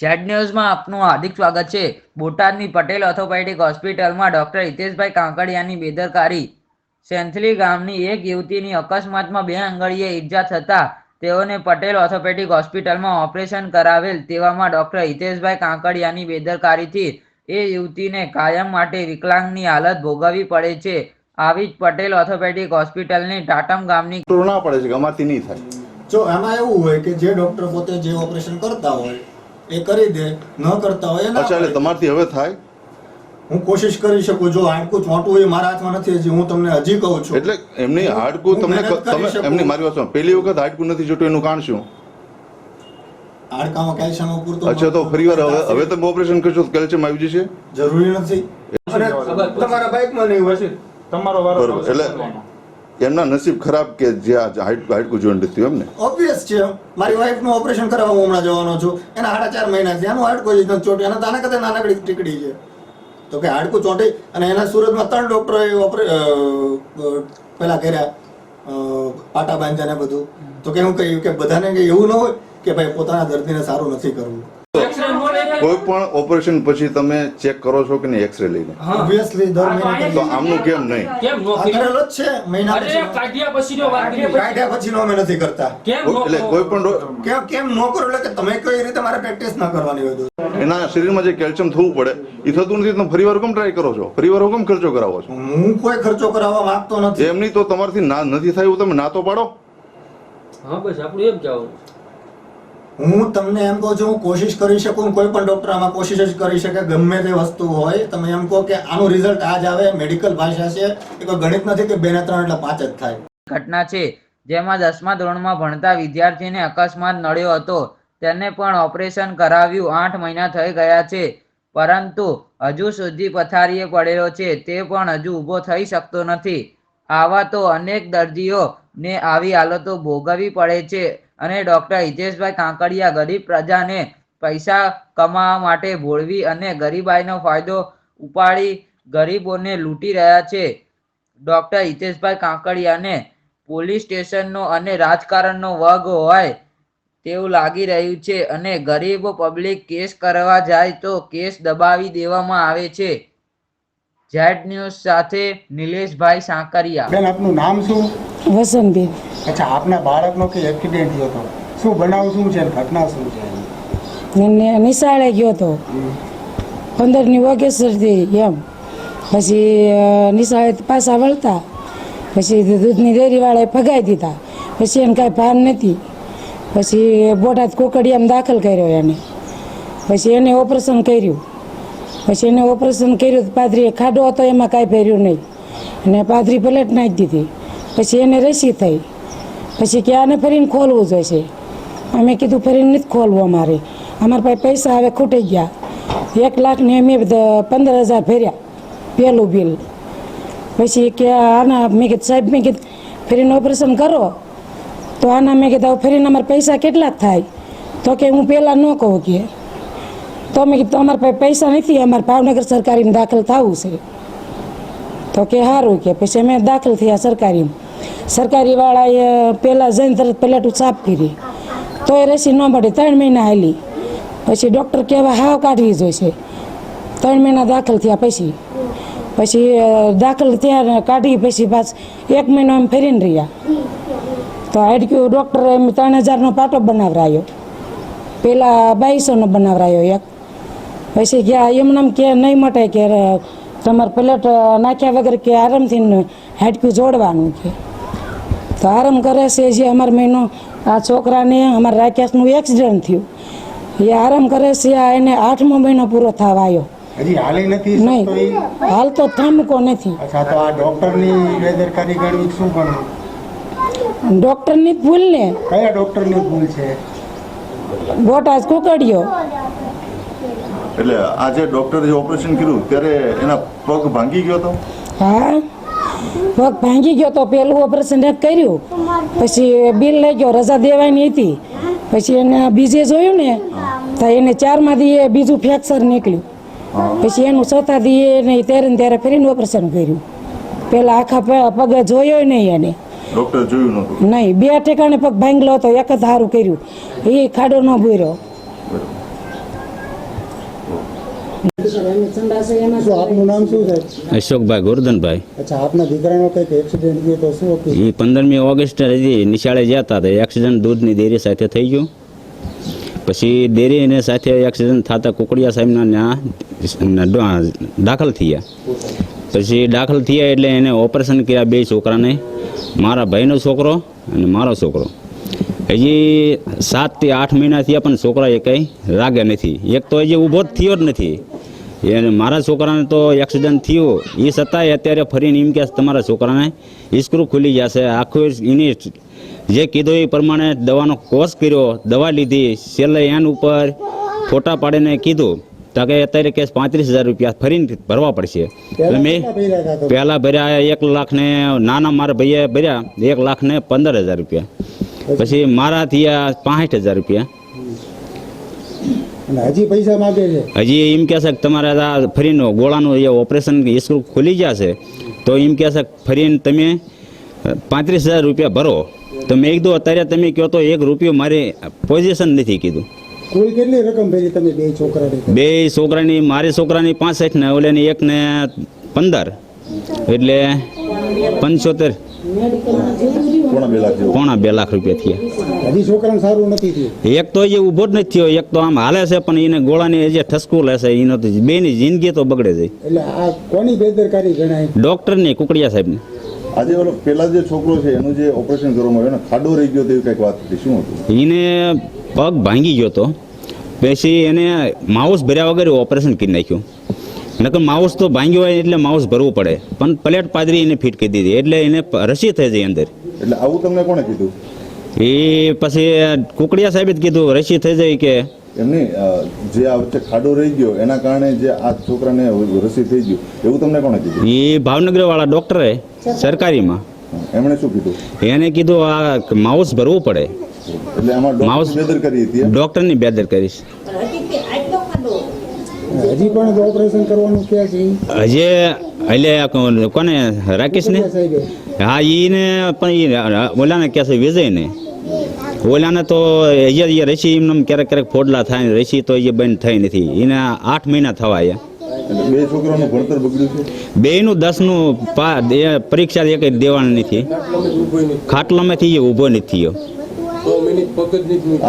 Z ન્યૂઝમાં આપનું હાર્દિક સ્વાગત છે. બોટાદની પટેલ ઓર્થોપેડિક હોસ્પિટલમાં ડોક્ટર હિતેશભાઈ કાંકડિયાની બેદરકારી. સેન્થલી ગામની એક યુવતીની અકસ્માતમાં બે આંગળીએ ઈજા થતાં તેઓને પટેલ ઓર્થોપેડિક હોસ્પિટલમાં ઓપરેશન કરાવેલ તેવામાં ડોક્ટર હિતેશભાઈ કાંકડિયાની બેદરકારીથી એ યુવતીને કાયમ માટે વિકલાંગની હાલત ભોગવવી પડે છે. આવી જ પટેલ ઓર્થોપેડિક હોસ્પિટલની ટાટમ ગામની પડે છે ગમાતી નહીં થાય. જો એમાં એવું હોય કે જે ડોક્ટર પોતે જે ઓપરેશન કરતા હોય એ કરી દે ન કરતા હોય એ ના અચ્છા એટલે તમારથી હવે થાય? હું કોશિશ કરી શકું જો હાડકું ચોંટવું એ મારા હાથમાં નથી હજી હું તમને હજી કહું છું. એટલે એમની હાડકું તમને તમે એમની મારી વાત. પહેલી વખત હાડકું નથી જોતું એનું કારણ શું? હાડકામાં કેલ્શિયમ પૂરતું અચ્છા તો ફરીવાર હવે હવે તમે ઓપરેશન કરશો તો કેલ્શિયમ આવી જશે? જરૂરી નથી. તમારા બાઇકમાં નહીં હોય. તમારો વારો એટલે. એમના નસીબ ખરાબ કે જે આ હાડકું હાડકું જોઈન્ટ નથી એમ ને ઓબ્વિયસ છે. મારી વાઈફનું ઓપરેશન કરાવવા હું હમણાં જવાનો છું. એના સાડા ચાર મહિના છે એનું હાડકું જ ચોટી અને તાના કરતા નાનકડી ટીકડી છે. તો કે હાડકું ચોંટી અને એના સુરતમાં ત્રણ ડોક્ટરોએ ઓપરે પેલા કર્યા. પાટા બાંધ્યા ને બધું. તો કે હું કહ્યું કે બધાને કે એવું ન હોય કે ભાઈ પોતાના દર્દીને સારું નથી કરવું? કોઈ પણ ઓપરેશન પછી તમે ચેક કરો છો કે નહીં એક્સરે લઈને? ઓબવિયસલી દર મહિને તો આમનું કેમ નહીં? કેમ નો કરેલો જ છે મહિના અરે પછી કાઢ્યા પછીનો વાત કરી. કાઢ્યા પછીનો અમે નથી કરતા. કેમ નો એટલે કોઈ પણ કેમ કેમ નો કરો એટલે કે તમે કઈ રીતે મારે પ્રેક્ટિસ ના કરવાની હોય તો. એના શરીરમાં જે કેલ્શિયમ થવું પડે એ થતું નથી તમે ફરીવાર કેમ ટ્રાય કરો છો? ફરીવાર કેમ ખર્ચો કરાવો છો? હું કોઈ ખર્ચો કરાવવા માંગતો નથી. એમની તો તમારથી ના નથી થાય એવું તમે ના તો પાડો? હા બસ આપણું એમ કહેવાનું. હું તમને એમ કહું છું, હું કોશિશ કરી શકું, કોઈ પણ ડોક્ટર આમાં કોશિશ જ કરી શકે, ગમે તે વસ્તુ હોય, તમે એમ કહો કે આનું રિઝલ્ટ આજ આવે મેડિકલ ભાષા છે, એ કોઈ ગણિત નથી કે બે ને ત્રણ એટલે પાંચ જ થાય. ઘટના છે, જેમાં દસમા ધોરણમાં ભણતા વિદ્યાર્થીને અકસ્માત નડ્યો હતો. તેને પણ ઓપરેશન કરાવ્યું, આઠ મહિના થઈ ગયા છે. પરંતુ હજુ સુધી પથારીએ પડેલો છે, તે પણ હજુ ઊભો થઈ શકતો નથી. આવા તો અનેક દર્દીઓને આવી હાલતો ભોગવવી પડે છે. અને ડોક્ટર હિતેશભાઈ કાંકડિયા ગરીબ પ્રજાને પૈસા કમાવા માટે ભોળવી અને ગરીબાઈનો ફાયદો ઉપાડી ગરીબોને લૂંટી રહ્યા છે. ડોક્ટર હિતેશભાઈ કાંકડિયાને પોલીસ સ્ટેશનનો અને રાજકારણનો વર્ગ હોય તેવું લાગી રહ્યું છે અને ગરીબ પબ્લિક કેસ કરવા જાય તો કેસ દબાવી દેવામાં આવે છે. ઝેડ ન્યૂઝ સાથે નિલેશભાઈ સાંકરિયા. બેન આપનું નામ શું? વસંતબેન. અચ્છા આપના બાળકનો કે એક્સિડન્ટ થયો હતો શું બનાવ શું છે ઘટના શું છે? એને નિશાળે ગયો હતો પંદરની ઓગસ્ટથી એમ. પછી નિશાળે પાછા વળતા. પછી દૂધની ડેરીવાળાએ ફગાઈ દીધા. પછી એને કાંઈ ભાન નથી. પછી બોટાદ કોકડિયામાં દાખલ કર્યો એને. પછી એને ઓપરેશન કર્યું. પછી એને ઓપરેશન કર્યું તો પાદરીએ ખાડો હતો એમાં કાંઈ પહેર્યું નહીં. અને પાદરી પલેટ નાખી દીધી. પછી એને રસી થઈ. પછી કે આને ફરીને ખોલવું જોઈશે. અમે કીધું ફરીને નથી ખોલવું અમારે. અમારા પાસે પૈસા હવે ખૂટી ગયા. એક લાખને અમે પંદર હજાર ભર્યા, પહેલું બિલ. પછી કે આના, મેં કીધું, સાહેબ, મેં કીધું, ફરીને ઓપરેશન કરો. તો આના, મેં કીધું ફરીને અમારા પૈસા કેટલાક થાય? તો કે હું પહેલાં ન કહું કે. તો મેં કીધું, અમારા પાસે પૈસા નથી, અમારે ભાવનગર સરકારીમાં દાખલ થવું છે. તો કે સારું કે, પછી અમે દાખલ થયા સરકારીમાં. સરકારીવાળાએ પહેલાં જઈને તરત પ્લેટું સાફ કરી. તો એ રસી ન મળી, ત્રણ મહિના હાલી. પછી ડૉક્ટર કહેવા, હાવ કાઢવી જોઈશે. ત્રણ મહિના દાખલ થયા પછી. પછી દાખલ થયા કાઢી પછી પાછ એક મહિનો એમ ફેરીને રહ્યા. તો હાડક્યું ડૉક્ટર એમ ત્રણ હજારનો પાટો બનાવરાયો. પહેલાં બાવીસોનો બનાવરાયો એક. પછી ગયા એમનામ કે, નહીં મટે કે તમારે પ્લેટ નાખ્યા વગર કે આરામથી હાડક્યું જોડવાનું કે. તો આરામ કરે છે જે અમાર મહિનો આ છોકરાને અમારા રાકેશનું એક્સિડન્ટ થયું. એ આરામ કરે છે આ એને આઠમો મહિનો પૂરો થવા આવ્યો. હજી હાલી નથી નહીં હાલ તો થામકો નથી. અચ્છા તો આ ડોક્ટરની બેદરકારી ગણવી શું ગણવું ડૉક્ટરની ભૂલ ને. કયા ડોક્ટરની ભૂલ છે? બોટાદ કુકડ્યો. એટલે આજે ડોક્ટરે જે ઓપરેશન કર્યું ત્યારે એના પગ ભાંગી ગયો હતો હા. પગ ભાંગી ગયો તો પેલું ઓપરેશન એક કર્યું. પછી બિલ લઈ ગયો રજા દેવાની હતી. પછી એને બીજે જોયું ને તો એને ચારમાંથી એ બીજું ફ્રેક્ચર નીકળ્યું. પછી એનું દી એને ત્યારે ને ત્યારે ફરીને ઓપરેશન કર્યું. પેલા આખા પગે જોયો નહીં એને. નહીં બે ઠેકાણે પગ ભાંગલો હતો એક જ સારું કર્યું. એ ખાડો ન ભૂર્યો. આપનું નામ શું છે? અશોકભાઈ ગોરધનભાઈ. અચ્છા આપના દીકરાનો કંઈક એક્સિડન્ટ થયો તો શું હતું? એ પંદરમી ઓગસ્ટ હજી નિશાળે ગયા હતા એક્સિડન્ટ દૂધની ડેરી સાથે થઈ ગયું. પછી ડેરીને સાથે એક્સિડન્ટ થતા કુકડિયા સાહેબના ત્યાં દાખલ થયા. પછી દાખલ થયા એટલે એને ઓપરેશન કર્યા બે છોકરાને. મારા ભાઈનો છોકરો અને મારો છોકરો. હજી સાતથી આઠ મહિના થયા પણ છોકરા એ કંઈ લાગે નથી. એક તો હજી ઊભો જ થયો જ નથી. એને મારા છોકરાને તો એક્સિડન્ટ થયો. એ છતાંય અત્યારે ફરીને એમ કે તમારા છોકરાને ઇસ્ક્રૂ ખુલી જશે. આખું એની જે કીધું એ પ્રમાણે દવાનો કોર્સ કર્યો દવા લીધી. છેલ્લે એન ઉપર ફોટા પાડીને કીધું તો કે અત્યારે કેસ પાંત્રીસ હજાર રૂપિયા ફરીને ભરવા પડશે. એટલે મેં? પહેલાં ભર્યા એક લાખ ને નાના મારા ભાઈએ ભર્યા એક લાખ ને પંદર હજાર રૂપિયા. પછી મારા થયા પાંસઠ હજાર રૂપિયા. અને હજી પૈસા માગે છે. હજી એમ કહેશે કે તમારે આ ફરીનો ગોળાનું એ ઓપરેશન સ્ક્રૂ ખુલી જશે. તો એમ કહેશે છે ફરીને તમે પાંત્રીસ હજાર રૂપિયા ભરો. તો મેં કીધું અત્યારે તમે કહો તો એક રૂપિયો મારી પોઝિશન નથી કીધું. કુલ કેટલી રકમ ભરી તમે બે છોકરાની બે છોકરાની મારી છોકરાની પાંસઠ ને ઓલાની એક ને પંદર. એટલે પંચોતેર. પોણા બે લાખ બે રૂપિયા થયા. હજી છોકરાને સારું નથી થયું. એક તો એ ઊભો જ નથી થયો એક તો આમ હાલે છે પણ એને ગોળાની જે ઠસકું લેશે એનો તો બેની જિંદગી તો બગડે જાય એટલે આ કોની બેદરકારી ગણાય? ડૉક્ટરની કુકડિયા સાહેબની. આજે ઓલો પેલા જે છોકરો છે એનું જે ઓપરેશન કરવામાં આવ્યું ખાડો રહી ગયો તેવી કંઈક વાત હતી. શું હતું? એને પગ ભાંગી ગયો તો પછી એને માઉસ ભર્યા વગર ઓપરેશન કરી નાખ્યું. નકર માઉસ તો ભાંગ્યો હોય એટલે માઉસ ભરવું પડે પણ પ્લેટ પાદરી એને ફિટ કરી દીધી એટલે એને રસી થઈ જાય અંદર. એટલે આવું તમને કોણે કીધું? એ પછી કુકડિયા સાહેબે જ કીધું રસી થઈ જાય કે. એમની નહીં જે આ વચ્ચે ખાડો રહી ગયો એના કારણે જે આ છોકરાને રસી થઈ ગયું એવું તમને કોણે કીધું? એ ભાવનગર વાળા ડોક્ટરે સરકારીમાં. એમણે શું કીધું? એને કીધું આ માઉસ ભરવું પડે. એટલે આમાં માઉસ- બેદર કરી હતી ડોક્ટરની બેદર કરીશ હજી પણ ઓપરેશન કરવાનું કે છે? હજે એટલે કોને? રાકેશને? હા ઈને પણ ઈ ઓલાને કહે છે? વિજયને. ઓલાને તો અહીંયા હજી રસી એમને ક્યારેક ક્યારેક ફોડલા થાય ને રસી તો એ બંધ થઈ નથી. એને આઠ મહિના થવા અહીંયા બે છોકરાનું ભણતર બગડ્યું છે? બેયનું દસનું પા એ પરીક્ષા એક દેવાનું નથી. ખાટલામાંથી એ ઊભો નથી થયો.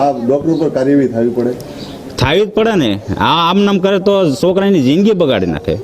આ ડોક્ટર ઉપર કાર્યવાહી થવી પડે? થાવી જ પડે ને. આ આમ નામ કરે તો છોકરાની જિંદગી બગાડી નાખે.